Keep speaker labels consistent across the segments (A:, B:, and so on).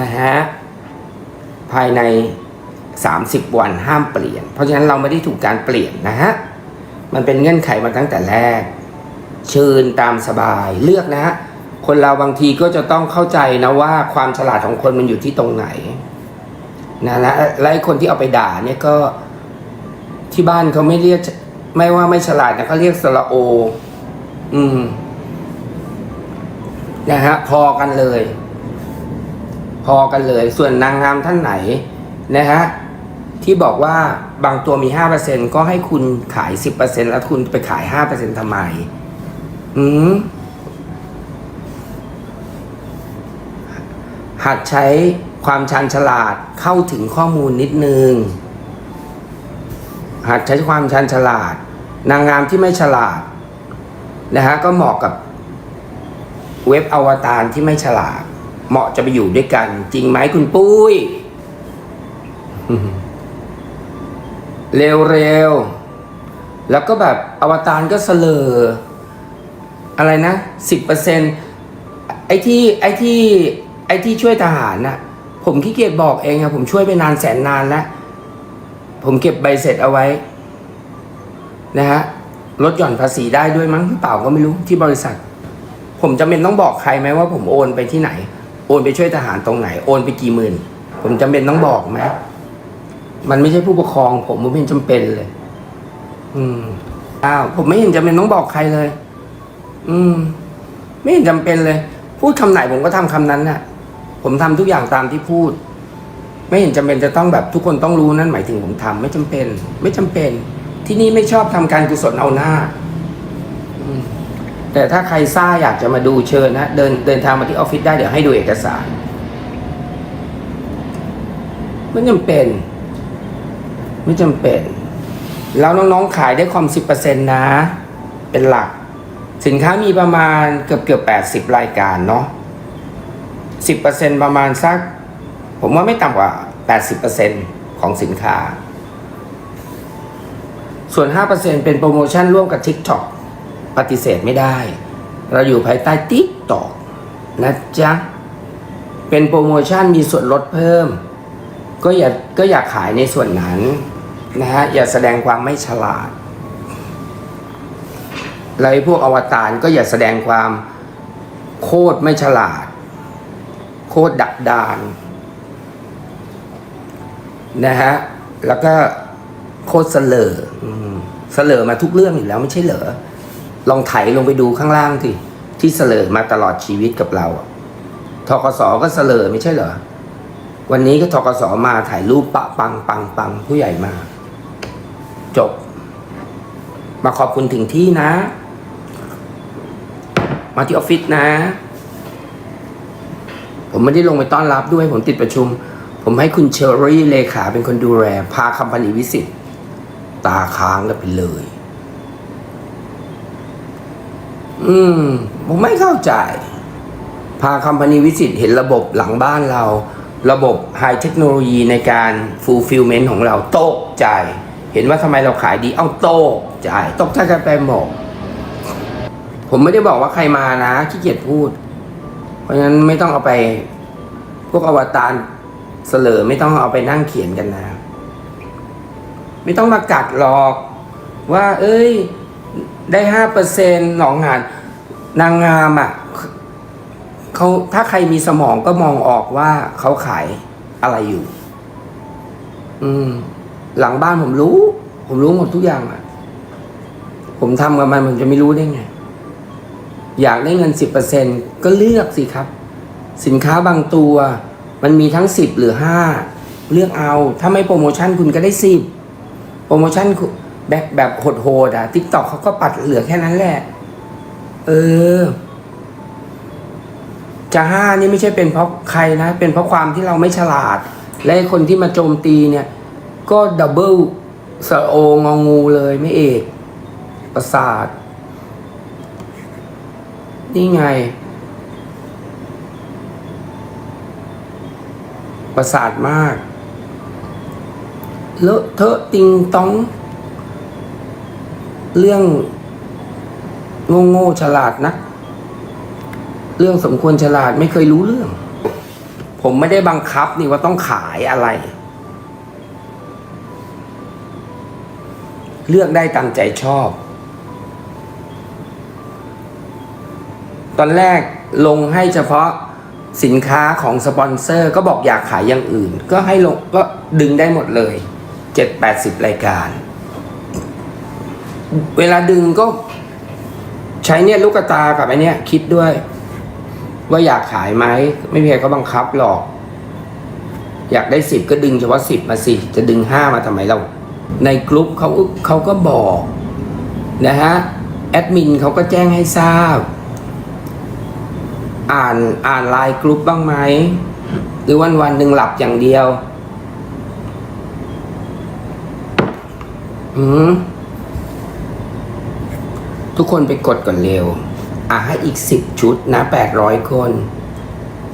A: นะฮะภายใน 30 วันห้ามเปลี่ยน เพราะฉะนั้นเราไม่ได้ถูกการเปลี่ยนนะฮะมันเป็นเงื่อนไขมาตั้งแต่แรก เชิญตามสบายเลือกนะฮะคนเราบางทีก็จะต้องเข้าใจนะว่าความฉลาดของคนมันอยู่ที่ตรงไหนนะและและคนที่เอาไปด่าเนี่ยก็ที่บ้านเขาไม่เรียกไม่ว่าไม่ฉลาดนะเขาเรียกสระโอ อืมนะฮะพอกันเลย พอกันเลย ส่วนนางงามท่านไหนนะฮะที่บอกว่าบางตัวมีห้าเปอร์เซ็นก็ให้คุณขายสิบเปอร์เซ็นแล้วคุณไปขายห้าเปอร์เซ็นทำไม อืมหัดใช้ความชันฉลาดเข้าถึงข้อมูลนิดนึง หัดใช้ความชันฉลาด นางงามที่ไม่ฉลาดนะฮะก็เหมาะกับเว็บอวตารที่ไม่ฉลาด เหมาะจะไปอยู่ด้วยกัน จริงไหมคุณปุ้ย เร็วๆ แล้วก็แบบอวตารก็เสลอ อะไรนะสิบเปอร์เซ็นไอ้ที่ไอ้ที่ไอ้ที่ช่วยทหารน่ะ ผมขี้เกียจบอกเองอะผมช่วยไปนานแสนนานแล้ว ผมเก็บใบเสร็จเอาไว้ นะฮะลดหย่อนภาษีได้ด้วยมั้งหรือเปล่าก็ไม่รู้ที่บริษัท ผมจำเป็นต้องบอกใครไหมว่าผมโอนไปที่ไหน โอนไปช่วยทหารตรงไหน โอนไปกี่หมื่น ผมจำเป็นต้องบอกไหมมันไม่ใช่ผู้ปกครองผมผมไม่เห็นจำเป็นเลย อืมอ้าวผมไม่เห็นจำเป็นต้องบอกใครเลย อืม ไม่เห็นจำเป็นเลย พูดคำไหนผมก็ทำคำนั้นน่ะ ผมทำทุกอย่างตามที่พูด ไม่เห็นจำเป็นจะต้องแบบทุกคนต้องรู้นั่นหมายถึงผมทำไม่จำเป็น ไม่จำเป็น ที่นี่ไม่ชอบทำการกุศลเอาหน้า แต่ถ้าใครซ่าอยากจะมาดูเชิญนะเดินเดินทางมาที่ออฟฟิศได้เดี๋ยวให้ดูเอกสารไม่จำเป็น ไม่จำเป็น แล้วน้องๆขายได้คอมสิบเปอร์เซ็นต์นะ เป็นหลัก สินค้ามีประมาณเกือบเกือบแปดสิบรายการเนาะสิบเปอร์เซ็นต์ประมาณสัก ผมว่าไม่ต่ำกว่าแปดสิบเปอร์เซ็นต์ของสินค้า ส่วนห้าเปอร์เซ็นต์เป็นโปรโมชั่นร่วมกับ TikTok ปฏิเสธไม่ได้ เราอยู่ภายใต้ TikTok นะจ๊ะ เป็นโปรโมชั่นมีส่วนลดเพิ่ม ก็อย่าก็อย่าขายในส่วนนั้นนะฮะอย่าแสดงความไม่ฉลาดแล้วไอ้พวกอวตารก็อย่าแสดงความโคตรไม่ฉลาด โคตรดักดานนะฮะแล้วก็โคตรเสลอเสลอมาทุกเรื่องอยู่แล้วไม่ใช่เหรอ ลองไถลงไปดูข้างล่างสิที่เสลอมาตลอดชีวิตกับเราทกสก็เสลอไม่ใช่เหรอ วันนี้ก็ทกสมาถ่ายรูปปะปังปังปังผู้ใหญ่มา จบ มาขอบคุณถึงที่นะ มาที่ออฟฟิศนะ ผมไม่ได้ลงไปต้อนรับด้วยผมติดประชุม ผมให้คุณเชอรี่เลขาเป็นคนดูแลพาคัมพานีวิสิตตาค้างกันไปเลย อืม ผมไม่เข้าใจ พาคัมพานีวิสิตเห็นระบบหลังบ้านเรา ระบบไฮเทคโนโลยีในการฟูลฟิลเมนต์ของเราตกใจ เห็นว่าทำไมเราขายดี เอาโตกใจตกใจกันไปหมดผมไม่ได้บอกว่าใครมานะขี้เกียจพูด เพราะฉะนั้นไม่ต้องเอาไป พวกอวตารเสลอไม่ต้องเอาไปนั่งเขียนกันนะ ไม่ต้องมากัดหรอก ว่า เอ้ย ได้ห้าเปอร์เซ็นหนองงานนางงามอะเขาถ้าใครมีสมองก็มองออกว่าเขาขายอะไรอยู่ อืม หลังบ้านผมรู้ ผมรู้หมดทุกอย่างอะ ผมทำกับมันผมจะไม่รู้ได้ไง อยากได้เงินสิบเปอร์เซ็นก็เลือกสิครับ สินค้าบางตัว มันมีทั้งสิบหรือห้าเลือกเอา ถ้าไม่โปรโมชั่นคุณก็ได้สิบโปรโมชั่นคุณ แบบแบบโหดๆอะทิกตอกเขาก็ปัดเหลือแค่นั้นแหละ เออ จะห้านี่ไม่ใช่เป็นเพราะใครนะ เป็นเพราะความที่เราไม่ฉลาด และคนที่มาโจมตีเนี่ย ก็ดับเบิลสโององูเลยไม่เอก ประสาท นี่ไง ประสาทมากเลอะเทอะติงต้อง เรื่องโง่โง่ฉลาดนะเรื่องสมควรฉลาดไม่เคยรู้เรื่อง ผมไม่ได้บังคับนี่ว่าต้องขายอะไร เลือกได้ตามใจชอบ ตอนแรกลงให้เฉพาะสินค้าของสปอนเซอร์ ก็บอกอยากขายอย่างอื่น ก็ให้ลงก็ดึงได้หมดเลยเจ็ดแปดสิบรายการ เวลาดึงก็ใช้เนี่ยลูกตากับไอเนี่ยคิดด้วย ว่าอยากขายไหมไม่มีใครเขาบังคับหรอก อยากได้สิบก็ดึงเฉพาะสิบมาสิ จะดึงห้ามาทำไมเรา ในกลุ่มเขาเขาก็บอกนะฮะแอดมินเขาก็แจ้งให้ทราบ อ่านอ่านไลน์กลุ่มบ้างไหมหรือวันวันหนึ่งหลับอย่างเดียว อืม ทุกคนไปกดก่อนเร็ว อะให้อีกสิบชุดนะแปดร้อยคน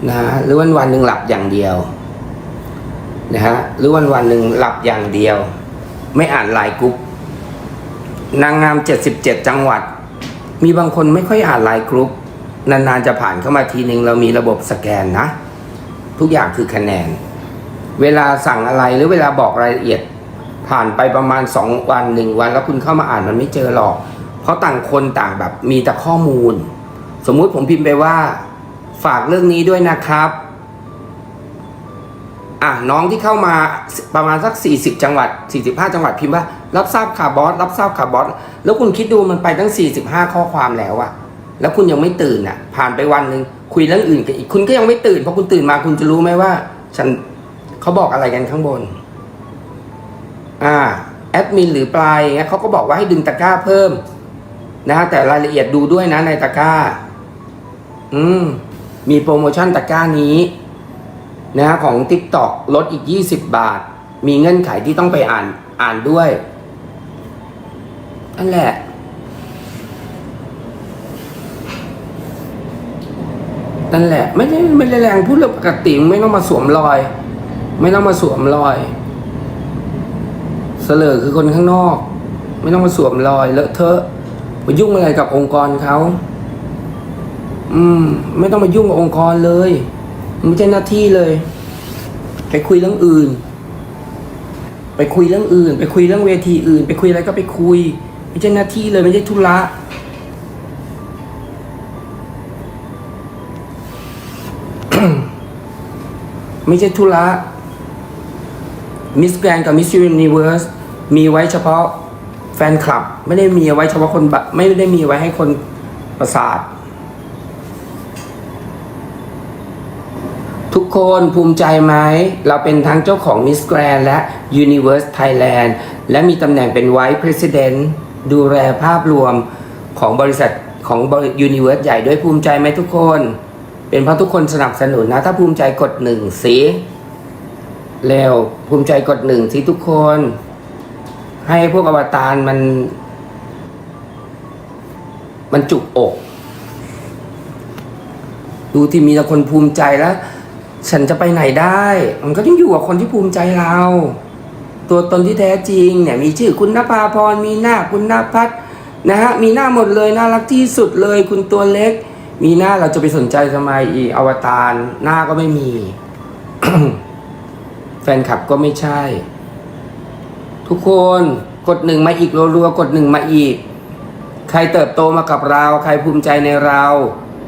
A: นะหรือวันวันหนึ่งหลับอย่างเดียวนะฮะหรือวันวันหนึ่งหลับอย่างเดียว ไม่อ่านไลน์กรุ๊ปนางงามเจ็ดสิบเจ็ดจังหวัด มีบางคนไม่ค่อยอ่านไลน์กรุ๊ปนานๆจะผ่านเข้ามาทีหนึ่งเรามีระบบสแกนนะ ทุกอย่างคือคะแนน เวลาสั่งอะไรหรือเวลาบอกรายละเอียด ผ่านไปประมาณสองวันหนึ่งวัน แล้วคุณเข้ามาอ่านมันไม่เจอหรอก เพราะต่างคนต่างแบบมีแต่ข้อมูล สมมุติผมพิมพ์ไปว่า ฝากเรื่องนี้ด้วยนะครับอะน้องที่เข้ามาประมาณสัก 40 จังหวัด 45 จังหวัดพิมพ์ว่า รับทราบค่ะบอสรับทราบค่ะบอสแล้วคุณคิดดูมันไปตั้ง 45 ข้อความแล้วอะแล้วคุณยังไม่ตื่นอะผ่านไปวันหนึ่งคุยเรื่องอื่นกันอีกคุณก็ยังไม่ตื่นเพราะคุณตื่นมาคุณจะรู้ไหมว่า ฉันเขาบอกอะไรกันข้างบน อ่าแอดมินหรือปลายเงี้ยเขาก็บอกว่าให้ดึงตะกร้าเพิ่ม นะฮะแต่รายละเอียดดูด้วยนะในตะกร้า อืม มีโปรโมชั่นตะกร้านี้นะฮะของ TikTok ลดอีก 20 บาท มีเงื่อนไขที่ต้องไปอ่านอ่านด้วยนั่นแหละ นั่นแหละ ไม่ได้ไม่ได้แรงพูดเรื่องปกติไม่ต้องมาสวมรอย ไม่ต้องมาสวมรอยเสลอคือคนข้างนอก ไม่ต้องมาสวมรอยเลอะเทอะ มายุ่งอะไรกับองค์กรเขาอืม ไม่ต้องมายุ่งกับองค์กรเลยไม่ใช่หน้าที่เลย ไปคุยเรื่องอื่น ไปคุยเรื่องอื่น ไปคุยเรื่องเวทีอื่น ไปคุยอะไรก็ไปคุย ไม่ใช่หน้าที่เลยไม่ใช่ธุระไม่ใช่ธุระมิสแกรนกับมิสยูนิเวิร์สมีไว้เฉพาะ แฟนคลับ ไม่ได้มีไว้เฉพาะคนบะไม่ได้มีไว้ให้คนประสาท ทุกคนภูมิใจไหม เราเป็นทั้งเจ้าของ Miss Grand และ Universe Thailand และมีตำแหน่งเป็น Vice President ดูแลภาพรวมของบริษัทของ Universe ใหญ่ด้วยภูมิใจไหมทุกคน เป็นเพราะทุกคนสนับสนุนนะ ถ้าภูมิใจกดหนึ่งสิเร็วภูมิใจกดหนึ่งสิทุกคน ให้พวกอวตารมัน มันจุกอก ดูที่มีแต่คนภูมิใจแล้ว ฉันจะไปไหนได้ มันก็ต้องอยู่กับคนที่ภูมิใจเรา ตัวตนที่แท้จริงเนี่ย มีชื่อคุณนภาพรมีหน้าคุณนภัทรนะฮะมีหน้าหมดเลยน่ารักที่สุดเลย คุณตัวเล็ก มีหน้าเราจะไปสนใจทำไมอีอวตารหน้าก็ไม่มี แฟนคลับก็ไม่ใช่ ทุกคนกดหนึ่งมาอีกรัวๆกดหนึ่งมาอีก ใครเติบโตมากับเรา ใครภูมิใจในเรา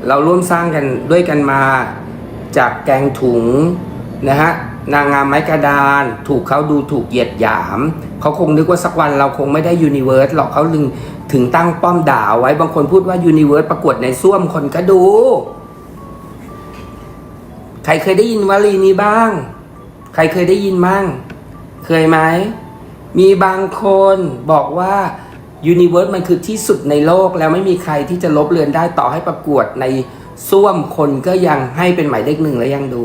A: เราร่วมสร้างกันด้วยกันมา จากแกงถุงนะฮะนางงามไม้กระดาน ถูกเขาดูถูกเหยียดหยาม เขาคงนึกว่าสักวันเราคงไม่ได้ยูนิเวิร์สหรอกเขาลึงถึงตั้งป้อมด่าไว้บางคนพูดว่ายูนิเวิร์สประกวดในส้วมคนก็ดู ใครเคยได้ยินวลีนี้บ้าง ใครเคยได้ยินมั่ง เคยไหม มีบางคนบอกว่ายูนิเวิร์สมันคือที่สุดในโลกแล้วไม่มีใครที่จะลบเลือนได้ต่อให้ประกวดในส้วมคนก็ยังให้เป็นหมายเลขหนึ่งและยังดู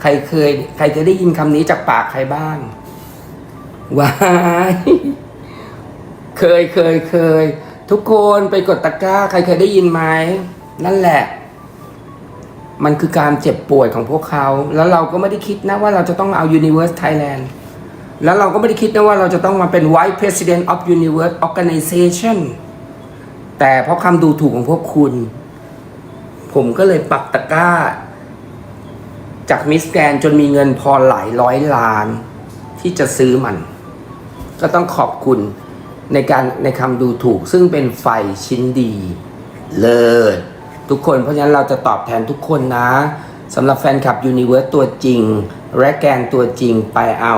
A: ใครเคย ใครเคยได้ยินคำนี้จากปากใครบ้างว้ายเคยเคยเคย ทุกคนไปกดตะกร้า ใครเคยได้ยินไหมนั่นแหละ มันคือการเจ็บป่วยของพวกเขา แล้วเราก็ไม่ได้คิดนะว่าเราจะต้องเอา Universe Thailand แล้วเราก็ไม่ได้คิดนะว่าเราจะต้องมาเป็น Vice President of Universe Organization แต่เพราะคำดูถูกของพวกคุณ ผมก็เลยปักตะกร้า จากมิสแกรนจนมีเงินพอหลายร้อยล้าน ที่จะซื้อมัน ก็ต้องขอบคุณในการในคำดูถูกซึ่งเป็นไฟชิ้นดีเลิศทุกคนเพราะฉะนั้นเราจะตอบแทนทุกคนนะสำหรับแฟนคลับยูนิเวิร์สตัวจริง และแกนตัวจริงไปเอา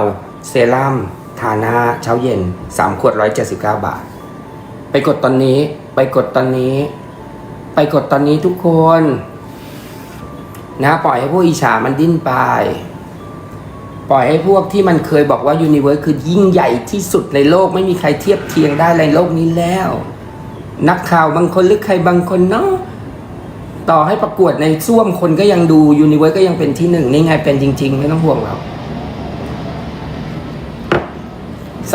A: เซรั่มทาหน้าเช้าเย็น 3 ขวด 179 บาท ไปกดตอนนี้ ไปกดตอนนี้ ไปกดตอนนี้ทุกคน นะปล่อยให้พวกอิจฉามันดิ้นไป ปล่อยให้พวกที่มันเคยบอกว่ายูนิเวิร์สคือยิ่งใหญ่ที่สุดในโลก ไม่มีใครเทียบเทียงได้ในโลกนี้แล้ว นักข่าวบางคนหรือใครบางคนเนาะต่อให้ประกวดในซ่วมคนก็ยังดูยูนิเวิร์สก็ยังเป็นที่หนึ่งนี่ไงเป็นจริง ๆ ไม่ต้องห่วงเรา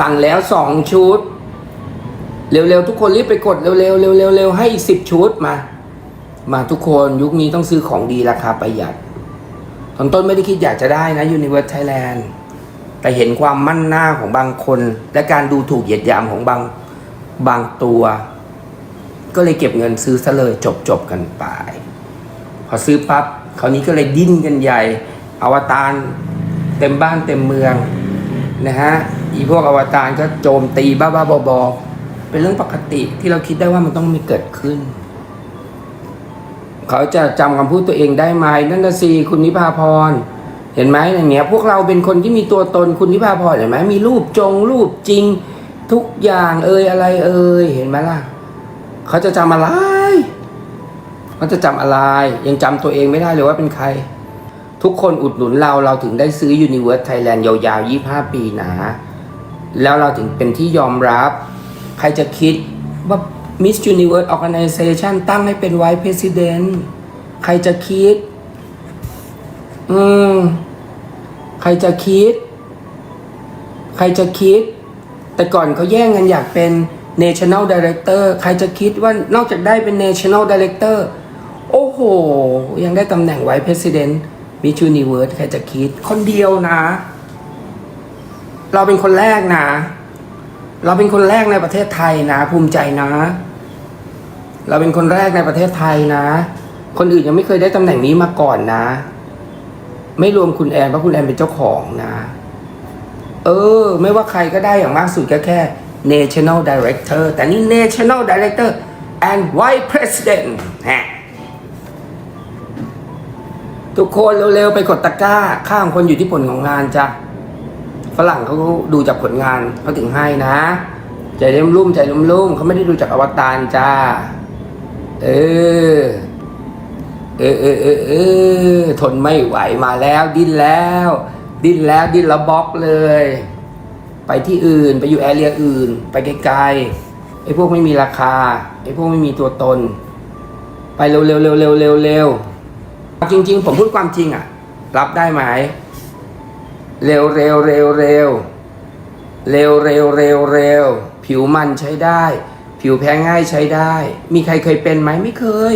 A: สั่งแล้วสองชุด เร็วๆ ทุกคนรีบไปกดเร็วๆเร็วๆเร็วๆให้อีกสิบชุดมา มาทุกคนยุคนี้ต้องซื้อของดีราคาประหยัดตอนต้นไม่ได้คิดอยากจะได้นะ Universe Thailand แต่เห็นความมั่นหน้าของบางคน และการดูถูกเหยียดหยามของบางบางตัว ก็เลยเก็บเงินซื้อซะเลยจบจบกันไป พอซื้อปั๊บคราวนี้ก็เลยดิ้นกันใหญ่อวตารเต็มบ้านเต็มเมืองนะฮะ อีพวกอวตารก็โจมตีบ้าๆบอๆเป็นเรื่องปกติที่เราคิดได้ว่ามันต้องมีเกิดขึ้น เขาจะจำคำพูดตัวเองได้ไหมนั่นนะสิคุณนิพาพร เห็นไหมอย่างเงี้ย พวกเราเป็นคนที่มีตัวตนคุณนิพาพรเห็นไหมมีรูปจงรูปจริง ทุกอย่างเอ่ยอะไรเอ่ยเห็นไหมล่ะ เขาจะจำอะไรเขาจะจำอะไร ยังจำตัวเองไม่ได้เลยว่าเป็นใครทุกคนอุดหนุนเราเราถึงได้ซื้อ Universe Thailand ยาวๆ 25 ปีนะ แล้วเราถึงเป็นที่ยอมรับ ใครจะคิดว่า Miss Universe Organization ตั้งให้เป็น Vice President ใครจะคิด อืม ใครจะคิด ใครจะคิด แต่ก่อนเขาแย่งกันอยากเป็น National Director ใครจะคิดว่านอกจากได้เป็น National Director โอ้โห ยังได้ตำแหน่ง Vice President Miss Universe ใครจะคิด คนเดียวนะ เราเป็นคนแรกนะ เราเป็นคนแรกในประเทศไทยนะ ภูมิใจนะ เราเป็นคนแรกในประเทศไทยนะ คนอื่นยังไม่เคยได้ตำแหน่งนี้มาก่อนนะ ไม่รวมคุณแอนเพราะคุณแอนเป็นเจ้าของนะ เออ ไม่ว่าใครก็ได้อย่างมากสุดก็แค่ National Director แต่นี่ National Director and Vice President ฮะทุกคนเร็วๆไปกดตะกร้าค่าของคนอยู่ที่ผลของงานจ้ะ ฝรั่งเขาดูจากผลงานเขาถึงให้นะ ใจริ่มรุ่มใจรุ่มรุ่มเขาไม่ได้ดูจากอวตารจ้า เออ เออเออเออเออทนไม่ไหวมาแล้ว ดิ้นแล้ว ดิ้นแล้วดิ้นแล้วบล็อกเลย ไปที่อื่นไปอยู่แอเรียอื่น ไปไกลๆไอ้พวกไม่มีราคาไอ้พวกไม่มีตัวตน ไปเร็วเร็วเร็วเร็วเร็วเร็วจริง ๆ ผมพูดความจริงอะรับได้ไหม เร็วเร็วเร็วเร็วเร็วเร็วเร็วเร็วผิวมันใช้ได้ ผิวแพ้ง่ายใช้ได้ มีใครเคยเป็นไหมไม่เคย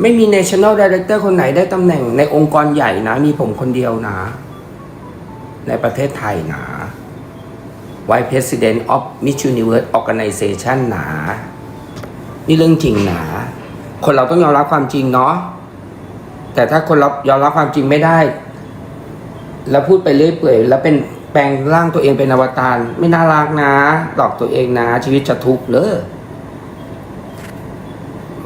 A: ไม่มี national director คนไหนได้ตำแหน่งในองค์กรใหญ่นะ มีผมคนเดียวนะ ในประเทศไทยนะ Vice President of Miss Universe Organization นะนี่เรื่องจริงนะคนเราต้องยอมรับความจริงเนาะ แต่ถ้าคนเรายอมรับความจริงไม่ได้ แล้วพูดไปเรื่อยเปื่อยแล้วเป็นแปลงร่างตัวเองเป็นอวตารไม่น่ารักนะหลอกตัวเองนะ ชีวิตจะทุกข์เลย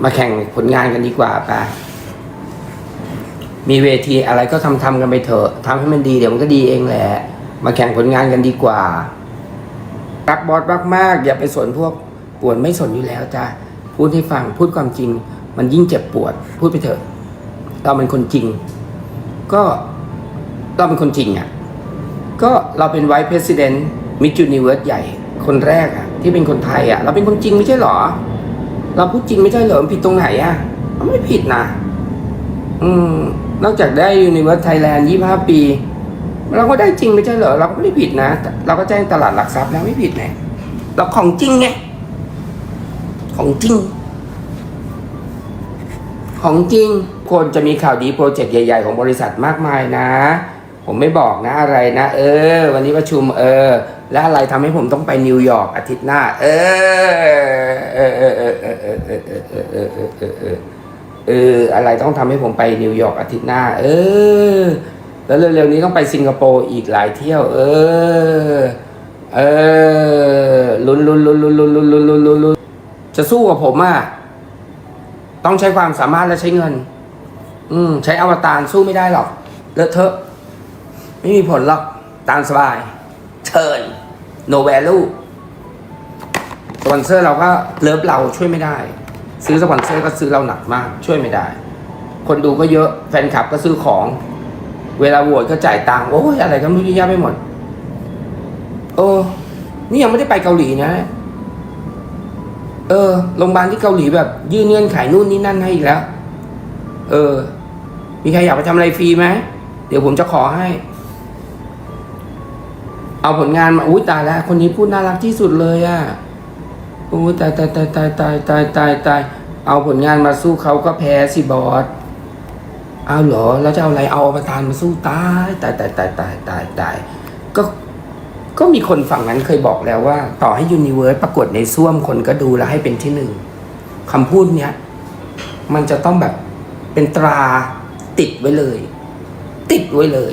A: มาแข่งผลงานกันดีกว่าปะมีเวทีอะไรก็ทำทำกันไปเถอะทำให้มันดีเดี๋ยวมันก็ดีเองแหละ มาแข่งผลงานกันดีกว่ารักบอสมากๆอย่าไปสนพวกปวดไม่สนอยู่แล้วจ้าพูดให้ฟังพูดความจริง มันยิ่งเจ็บปวด พูดไปเถอะเราเป็นคนจริง ก็ เราเป็นคนจริงอะ ก็เราเป็นไว c ์ President Miss Universe ใหญ่ คนแรกอะ ที่เป็นคนไทยอะ เราเป็นคนจริงไม่ใช่หรอ เราพูดจริงไม่ใช่เหรอมันผิดตรงไหนอะมันไม่ผิดนะ อืม นอกจากได้ Universe Thailand 25ปี เราก็ได้จริงไม่ใช่เหรอ เราก็ไม่ได้ผิดนะ เราก็แจ้งตลาดหลักทรัพย์แล้วไม่ผิดไงเราของจริงไง ของจริง ของจริง คนจะมีข่าวดีโปรเจกต์ใหญ่ ๆ ของบริษัทมากมายนะ ผมไม่บอกนะอะไรนะ เออ วันนี้ประชุมเออ และอะไรทำให้ผมต้องไปนิวยอร์กอาทิตย์หน้า เออเออเออเออเออเออเออเออเออเออเออเออเอออะไรต้องทำให้ผมไปนิวยอร์กอาทิตย์หน้า เออ แล้วเร็วๆนี้ต้องไปสิงคโปร์อีกหลายเที่ยว เออ เออลุนลุ้นลุ้นลุ้นลุ้นลุ้นลุ้นลุ้นลุ้นลุ้นจะสู้กับผมอะต้องใช้ความสามารถและใช้เงิน อืมใช้อวตารสู้ไม่ได้หรอกเลอะเทอะ ไม่มีผลหรอก ตามสบาย เชิญ no value สปอนเซอร์เราก็เลิฟเราช่วยไม่ได้ ซื้อสปอนเซอร์ก็ซื้อเราหนักมาก ช่วยไม่ได้ คนดูก็เยอะแฟนคลับก็ซื้อของ เวลาโหวตก็จ่ายตังค์โอ้ยอะไรก็ไม่รู้เยอะแยะไปหมดเออนี่ยังไม่ได้ไปเกาหลีนะ เออโรงพยาบาลที่เกาหลีแบบ ยื่นเงื่อนไขนู่นนี่นั่นให้อีกแล้ว เออ มีใครอยากไปทำอะไรฟรีไหมเดี๋ยวผมจะขอให้ เอาผลงานมาอุ้ยตายแล้วคนนี้พูดน่ารักที่สุดเลยอะ่ะอุ้ยตายตายตายตายตายตายตายตายเอาผลงานมาสู้เขาก็แพ้สิบอสเอาเหรอแล้วจะเอาอะไรเอาอวตารมาสู้ตายตายตายตายตายตายตายก็ก็มีคนฝั่งนั้นเคยบอกแล้วว่า ต่อให้ยูนิเวิร์สปรากฏในซ่วมคนก็ดูแล้วให้เป็นที่หนึ่งคำพูดเนี้ยมันจะต้องแบบเป็นตราติดไว้เลย ติดไว้เลย